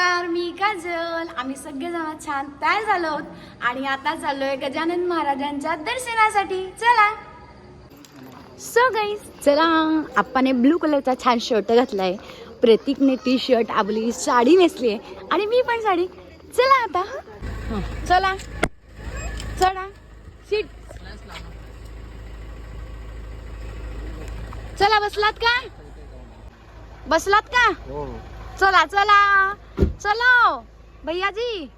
नमस्कार मी काजल. आम्ही सगळेजण छान तयार झालो आहोत. आणि आता चाललोय गजानन महाराजांच्या दर्शनासाठी. चला. सो गाईज चला. आप्पाने ब्लू कलरचा छान शर्ट घातलाय. प्रतीकने टी शर्ट आपली साडी नेसली आहे आणि मी पण साडी. चला आता हं, चला. चला. सीट चला बसलात का? बसलात का? चला चला. चलो भैयाजी।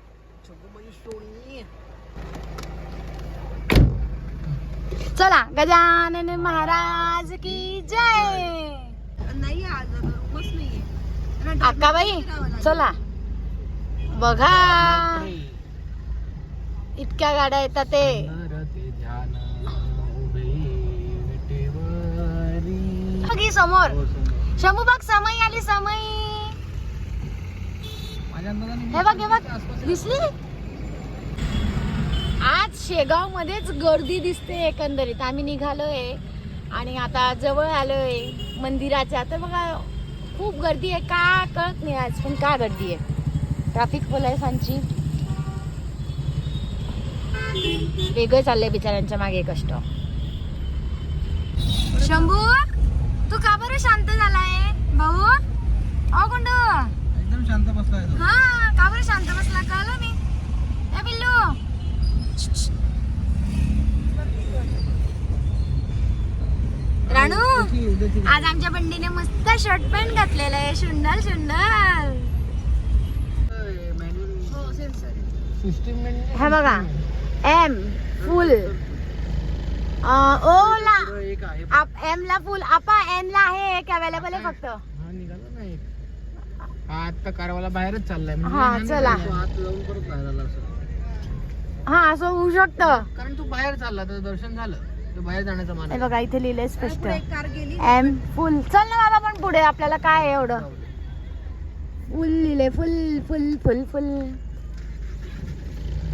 चला गजानन महाराज की जय। नाही आज नाहीये. अक्काबाई चला. बघा. इतक्या गाड्या येतात ते. बघ ही समोर. शंभू बघ समई आली समई. हे बघ हे बघ. दिसली? आज शेगाव मध्येच गर्दी दिसते एकंदरीत. आम्ही निघालोय आणि आता जवळ आलोय मंदिराच्या. तर बघा खूप गर्दी आहे. का कळत नाही आज पण का गर्दी आहे? ट्रॅफिक पोलिसांची वेगळं चाललंय बिचाऱ्यांच्या मागे कष्ट. शंभू तू का बरं शांत झालाय भाऊ अ गुंडू एकदम शांत बसलाय तो. हा का बरं शांत बसला? कळलं मी. ए पिल्लू. राणू आज आमच्या बंडीने मस्त शर्ट पॅन्ट घातलेलं आहे. सिस्टीम म्हणजे हे बघा. एम फुल आहे. आप एम ला फुल आपा एन ला आहे. एक अवेलेबल आहे फक्त. हा आता कारवाला बाहेरच चाललाय. म्हणजे हा, हा नाही चला. तो आत जाऊन परत बाहेर आला असं. हा असं होऊ शकतं. कारण तू बाहेर चालला तर दर्शन झालं. तो बाहेर जाण्याचा मान हे बघा इथे लिहिलंय स्पष्ट. एक कार गेली. एम फुल चल ना बाबा पण पुढे आपल्याला काय आहे एवढं? फुल लिहिले फुल फुल फुल फुल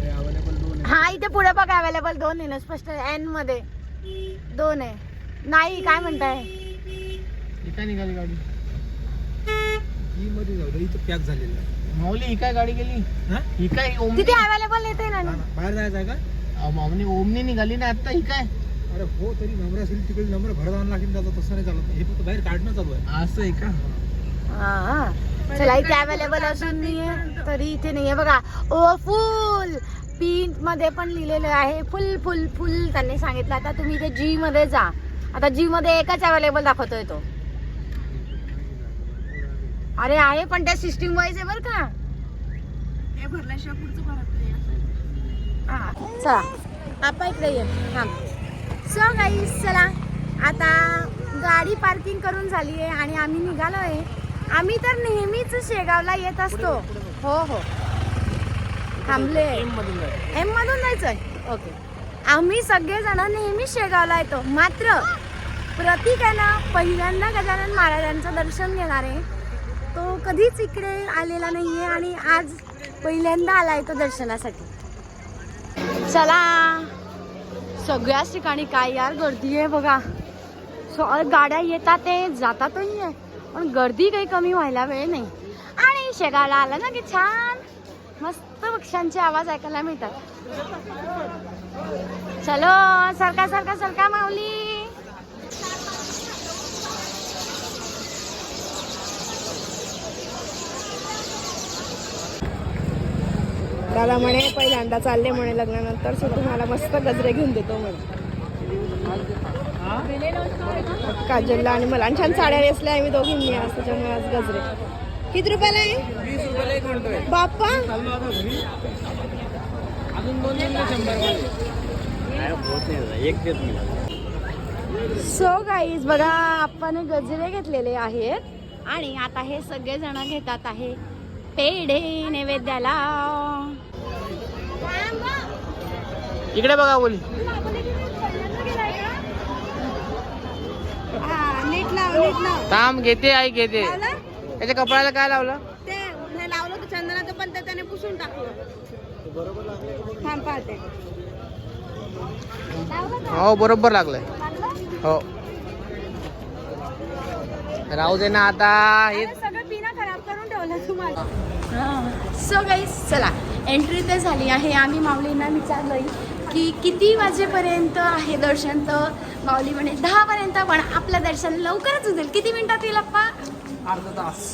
अवेलेबल दोन आहे. हा इथे पुढे बघा अवेलेबल दोन आहे ना. स्पष्ट एनमध्ये. दोन आहे. नाही काय म्हणताय? ही निघाली गाडी. ही मध्ये जाऊ दे इथं पॅक झालेलं आहे. माऊली ही काय गाडी गेली? ही? काय ओमनी? तिथे अवेलेबल येते ना. बाहेर जायचं आहे का? माऊली ओमनी निघाली ना आता ही काय? अरे हो तरी नंबर असेल तिकडे नंबर भरत आणला की जातो तसं नाही चालत. हे फक्त बाहेर काढणं चालू आहे. असं आहे का? हा. चला इथे अवेलेबल असून नाहीये तरी इथे नाहीये. बघा ओ फुल! पिंकमध्ये पण लिहिलेलं आहे फुल फुल फुल त्यांनी सांगितलं. आता तुम्ही इथे जी मध्ये जा. आता जी मध्ये एकच अवेलेबल दाखवतोय तो. अरे आहे पण त्या सिस्टीम वाईज आहे बरं का. हे भरल्याशिवाय पुढचं भरत नाही हा, चला आपा इकडे ये. थांब. सो चला. आता गाडी पार्किंग करून झाली आहे आणि आम्ही निघालोय. आम्ही तर नेहमीच शेगावला येत असतो. हो हो. थांबले. एम मधून जायचं. ओके आम्ही सगळेजण नेहमी शेगावला येतो. मात्र प्रतीक आहे ना पहिल्यांदा गजानन महाराजांचं दर्शन घेणार आहे. तो कधीच इकडे आलेला नाहीये आणि आज पहिल्यांदा आलाय तो दर्शनासाठी. चला. सगळ्याच ठिकाणी काय यार गर्दी आहे बघा. सो गाड्या येतात ते जातातही आहे पण गर्दी काही कमी व्हायला वेळ नाही. आणि शेगावला आला ना की छान. मस्त पक्ष्यांचे आवाज ऐकायला मिळतात. चलो सरका सरका सरका माऊली. दादा म्हणे पहिल्यांदा चालले म्हणे लग्नानंतर सो तुम्हाला मस्त गजरे घेऊन देतो म्हणे. काजलला आणि मला. आणि छान साड्या नेसल्या आम्ही दोघींनी आज त्याच्यामुळे आज गजरे. किती रुपयाला आहे? बाप्पा! सो गाईज बघा आपण गजरे घेतलेले आहेत. आणि आता हे सगळे जण घेतात आहे पेढे नैवेद्याला. इकडे बघा बोली नीट लाव नीट लाव. थांब घेते आई घेते. त्याच्या कपड्याला काय लावलं? ते लावलं चंदनाचं पण ते त्याने पुसून टाकलं. थांब पाहते. हो बरोबर लागलंय. हो. राहू दे ना आता. हे सगळं पिना खराब करून ठेव ठेवला तुम्हाला. सो चला. एंट्री तर झाली आहे. आम्ही माऊलींना विचारलंय की किती वाजेपर्यंत आहे दर्शन? तर माऊली म्हणे दहापर्यंत पण आपलं दर्शन लवकरच होईल किती मिनिटात येईल अप्पा अर्धा तास.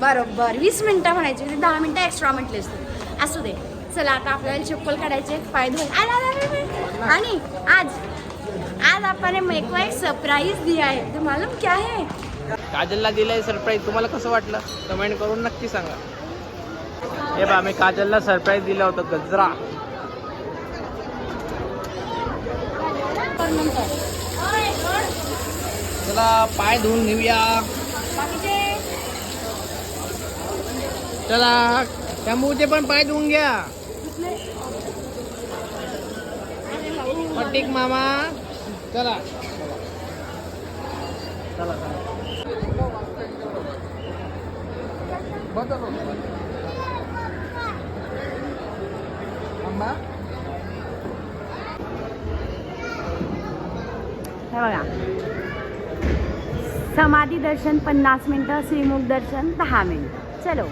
बरोबर. वीस मिनिटं म्हणायचे म्हणजे दहा मिनिटं एक्स्ट्रा म्हटले असते. असू दे. चला आता आपल्याला चप्पल काढायचे फायदे होईल. आणि आज आज आपण मेको एक सरप्राईज दिया है तो मालूम क्या है? काजलला दिलंय सरप्राईज तुम्हाला कसं वाटलं? कमेंट करून नक्की सांगा. हे बा मी काजलला सरप्राईज दिला होता गजरा. चला पाय धुवून घेऊया. चला शंभूचे पण पाय धुवून घ्या. पट्टिक मामा. चला चला. आंबा हे बघा. समाधी दर्शन पन्नास मिनटं श्रीमुख दर्शन दहा मिनटं. चलो.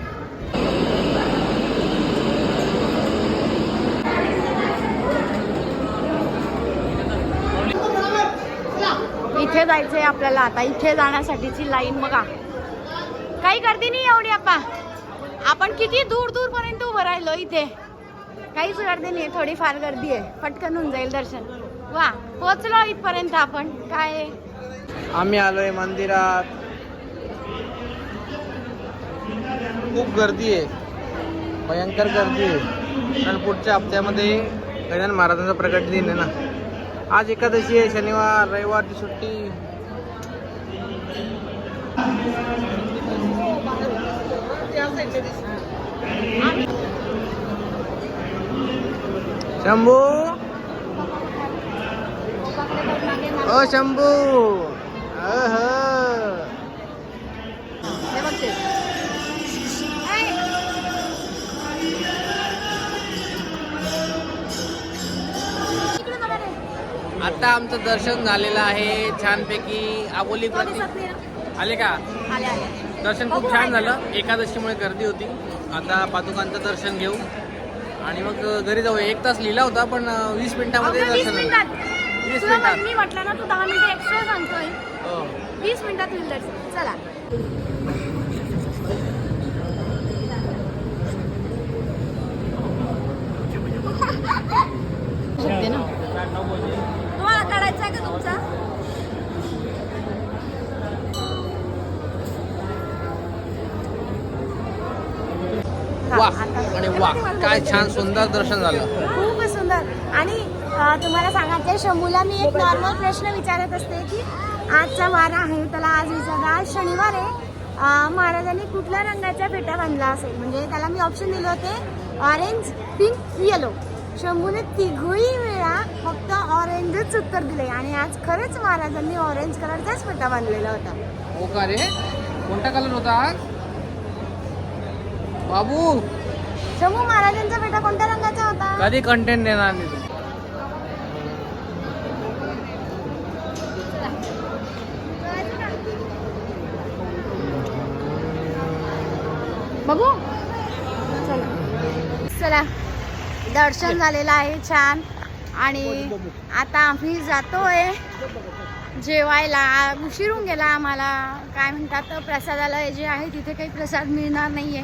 इथे जायचंय आपल्याला आता. इथे जाण्यासाठीची लाईन बघा. काही गर्दी नाही एवढी आपण किती दूर दूरपर्यंत उभं राहिलो इथे. काहीच गर्दी नाही थोडीफार गर्दी आहे. पटकन होऊन जाईल दर्शन. वा पोचलो इथपर्यंत आपण. काय? आम्ही आलोय मंदिरात. खूप गर्दी आहे. भयंकर गर्दी आहे. कारण पुढच्या हप्त्यामध्ये गजानन महाराजांचा प्रकट दिन आहे ना. आज एकादशी आहे शनिवार रविवारची सुट्टी. शंभू? ओ शंभू! हे. आता आमचं दर्शन झालेलं आहे. छानपैकी आबोली? आले का? आले आले. दर्शन खूप छान झालं. एकादशीमुळे गर्दी होती. आता पादुकांचं दर्शन घेऊ. आणि मग घरी जाऊ. एक तास लिहिला होता पण वीस मिनिटामध्ये अगं, वीस दर्शन मिनिटात. वीस तुला मिनिटात. मी म्हटलं ना तू दहा मिनिटं एक्स्ट्रा सांगतोय. हो. वीस मिनिटात होईल दर्शन चला शकते ना तुम्हाला काढायचा आहे का तुमचा हा, वा आता- आणि वा काय छान सुंदर दर्शन झालं. खूप सुंदर. आणि अ, तुम्हाला सांगायचं शंभूला मी एक नॉर्मल प्रश्न विचारत असते की आजचा वार आहे त्याला आज विचारला आज शनिवार आहे. अ, महाराजांनी कुठल्या रंगाच्या फेट्या बांधला असेल? म्हणजे त्याला मी ऑप्शन दिले होते ऑरेंज पिंक येलो शंभूने तिघही वेळा फक्त ऑरेंजच उत्तर दिले आणि आज खरंच महाराजांनी ऑरेंज कलरचाच फेटा बांधलेला होता. हो का रे? कोणता कलर होता आज? बाबू! शंभू महाराजांचा फेटा कोणत्या रंगाचा होता? कधी कंटेंट देणार नाही तू? बघू. चला. चला दर्शन झालेलं आहे छान. आणि आता आम्ही जातोय जेवायला. उशीरून गेला आम्हाला. काय म्हणतात प्रसादालय जे आहे तिथे काही प्रसाद मिळणार नाहीये.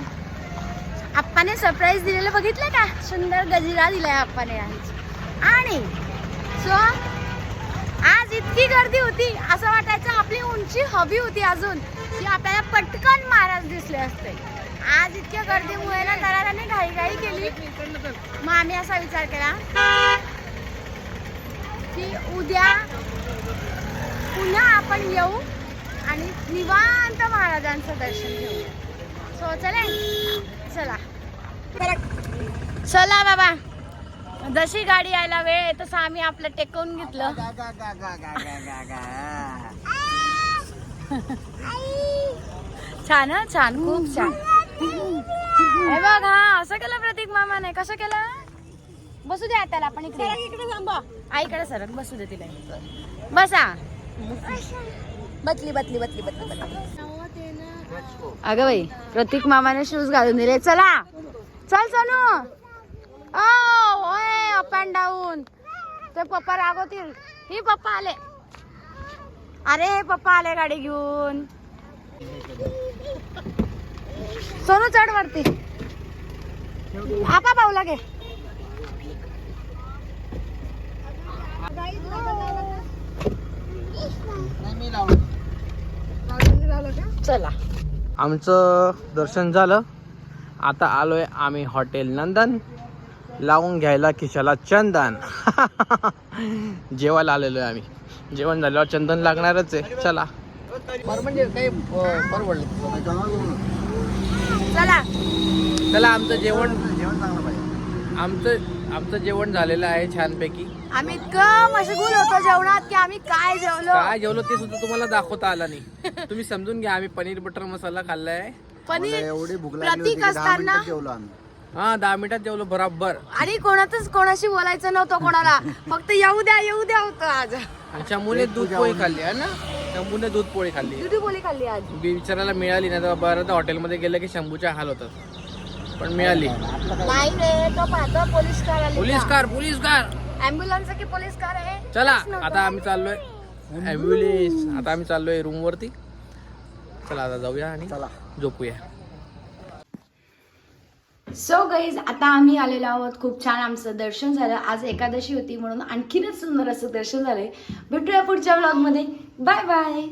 आप्पाने सरप्राईज दिलेलं बघितलं का? सुंदर गजिरा दिलाय आप्पाने आज. आणि सो आज इतकी गर्दी होती. असं वाटायचं आपली उंची हवी होती अजून की आपल्याला पटकन महाराज दिसले असते. आज इतक्या गर्दीमुळे ना दराराने घाई घाई केली. मग आम्ही असा विचार केला की उद्या पुन्हा आपण येऊ आणि निवांत महाराजांचं दर्शन घेऊ. सो चला. चला. चला बाबा. जशी गाडी यायला वेळ आहे तसं आम्ही आपलं टेकवून घेतलं. छान हं? छान खूप छान. हे बघ हा असं केलं प्रतीक मामाने. कसं केलं? बसू दे त्याला आपण इकडे. इकडे आईकडे सरक बसू दे तिला. बसा. बसली बसली बसली बसली बसली अगं बाई प्रतीक मामाने शूज घालून दिले. चला. चल सोनू. अप अँड डाऊन ते पप्पा रागवतील. ही पप्पा आले. अरे पप्पा आले गाडी घेऊन. सोनू चढ वरती. आपा पाऊला घे. चला. आमचं दर्शन झालं. आता आलोय आम्ही हॉटेल नंदन. लावून घ्यायला खिशाला चंदन. जेवायला आलेलो आहे आम्ही. जेवण झाल्यावर चंदन लागणारच आहे. चला. म्हणजे काही परवडलं चला. चला आमचं जेवण. आमचं आमचं जेवण झालेलं आहे छानपैकी. आम्ही इतकं मशगूल होतो जेवणात की आम्ही काय जेवलो? काय जेवलो ते सुद्धा तुम्हाला दाखवता आलं नाही. तुम्ही समजून घ्या आम्ही पनीर बटर मसाला खाल्लाय. पनीर प्रतीक असताना? हा दहा मिनिटात जेवलो बराबर. आणि कोणातच कोणाशी बोलायचं नव्हतं कोणाला. फक्त येऊ द्या येऊ द्या होतं आज. आणि दूध पोळी खाल्ली आहे ना? शंभूने दूध पोळी खाल्ली. दुधी बोली खाल्ली आज. बिचाराला मिळाली नाही तर बरं तर हॉटेलमध्ये गेलं की शंभूच्या हाल होतात. पण मिळाली. नाही रे तो पाहतो पोलीस कार आली police car police car ambulance की पोलीस कार आहे. चला. आता आम्ही चाललोय. ॲम्ब्युलन्स आता आम्ही चाललोय रूम वरती. चला आता जाऊया आणि चला. झोपूया. सो गाईज आता आम्ही आलेलो आहोत. खूप छान आमचं दर्शन झालं. आज एकादशी होती म्हणून आणखीनच सुंदर असं दर्शन झालंय. भेटूया पुढच्या ब्लॉगमध्ये बाय बाय